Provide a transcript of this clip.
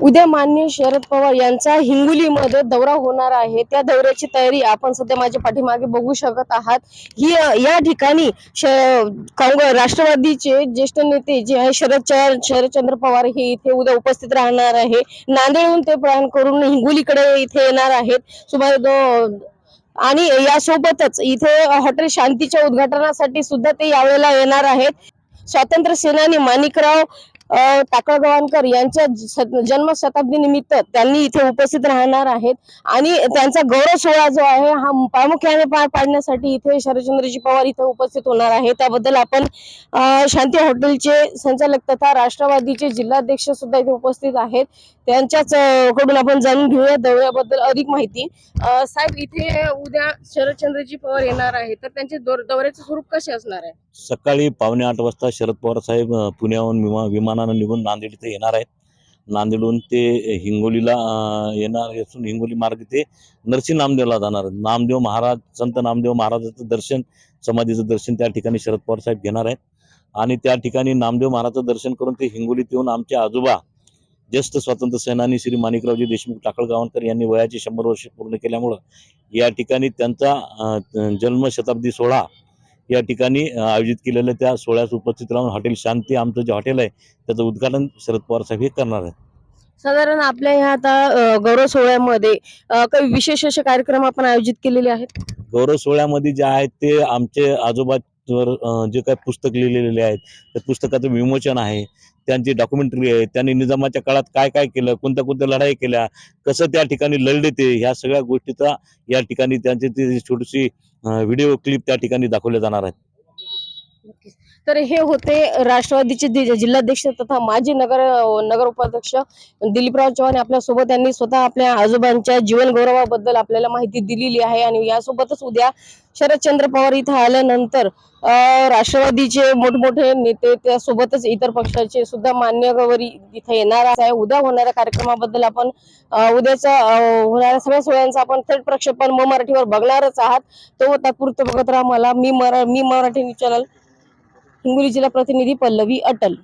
उद्या मान्य शरद पवार यांचा हिंगोलीमध्ये दौरा होणार आहे. त्या दौऱ्याची तयारी आपण सध्या माझ्या पाठीमागे बघू शकत आहात. ही या ठिकाणी काँग्रेस राष्ट्रवादीचे ज्येष्ठ नेते जे आहे शरद शरदचंद्र पवार हे इथे उद्या उपस्थित राहणार आहे. नांदेडहून ते प्रयाण करून हिंगोलीकडे इथे येणार आहेत. सुमारे दो आणि यासोबतच इथे हॉटेल शांतीच्या उद्घाटनासाठी सुद्धा ते यावेळेला येणार आहेत. स्वातंत्र्य सेनानी माणिकराव अ, यांच्या जन्मशताब्दी जन्म शताब्दी निमित्त त्यांनी इथे उपस्थित राहणार आहेत. आणि त्यांचा गौरव सोहळा जो आहे हा प्रामुख्याने पार पाडण्यासाठी इथे शरदचंद्रजी पवार इथे उपस्थित होणार आहे त्याबद्दल आपण शांती हॉटेलचे संचालक तथा राष्ट्रवादीचे जिल्हाध्यक्ष सुद्धा इथे उपस्थित आहेत. त्यांच्याच कडून आपण जाणून घेऊया. दौऱ्याबद्दल अधिक माहिती. साहेब इथे उद्या शरदचंद्रजी पवार येणार आहे तर त्यांचे दौर- दौऱ्याचे स्वरूप कसे असणार आहे? सकाळी पावणे आठ वाजता शरद पवार साहेब पुण्याहून विमा विमानं निघून नांदेड इथे येणार आहेत. नांदेडहून ते हिंगोलीला येणार असून हिंगोली मार्ग ते नरसिंह नामदेवला जाणार नामदेव महाराज संत नामदेव महाराजाचं दर्शन समाधीचं दर्शन त्या ठिकाणी शरद पवार साहेब घेणार आहेत. आणि त्या ठिकाणी नामदेव महाराजाचं दर्शन करून ते हिंगोलीत येऊन आमचे आजोबा ज्येष्ठ स्वातंत्र्य सेनानी श्री माणिकरावजी देशमुख टाकळगावकर यांनी वयाचे शंभर वर्ष पूर्ण केल्यामुळं या ठिकाणी त्यांचा जन्मशताब्दी जन्म शताब्दी सोहळा या ठिकाणी आयोजित केलेल्या त्या सोहळ्यास उपस्थित राहून हॉटेल शांती आमचं जे हॉटेल आहे त्याचं उद्घाटन शरद पवार साहेब हे करणार आहेत. साधारण आपल्या ह्या आता गौरव सोहळ्यामध्ये काही विशेष असे कार्यक्रम आपण आयोजित केलेले आहेत? गौरव सोहळ्यामध्ये जे आहेत ते आमचे आजोबावर अ, जे काही पुस्तक लिहिलेले आहेत त्या पुस्तकाचं विमोचन आहे त्यांची डॉक्युमेंटरी आहे त्यांनी निजामाच्या काळात काय काय केलं कोणत्या कोणत्या लढाई केल्या कसं त्या ठिकाणी लढले ते ह्या सगळ्या गोष्टीचा या ठिकाणी त्यांची ती छोटीशी व्हिडिओ क्लिप त्या ठिकाणी दाखवल्या जाणार आहेत. तर हे होते राष्ट्रवादीचे जिल्हाध्यक्ष तथा माजी नगर नगर उपाध्यक्ष दिलीपराव चव्हाण. आपल्यासोबत यांनी स्वतः आपल्या आजोबांच्या जीवन गौरवाबद्दल आपल्याला माहिती दिलेली आहे. आणि यासोबतच उद्या शरदचंद्र पवार इथं आल्यानंतर राष्ट्रवादीचे मोठमोठे नेते त्यासोबतच इतर पक्षाचे सुद्धा मान्यवरी इथे येणार आहे. उद्या होणाऱ्या कार्यक्रमाबद्दल आपण उद्याचा उद्याच्या होणाऱ्या सगळ्या सोहळ्यांचा आपण थेट प्रक्षेपण म मराठीवर बघणारच आहात. तो तात्पुरतं बघत राहा मला. मी मरा मी मराठी न्यूज चॅनल हिंगोली जिल्हा प्रतिनिधी पल्लवी अटल.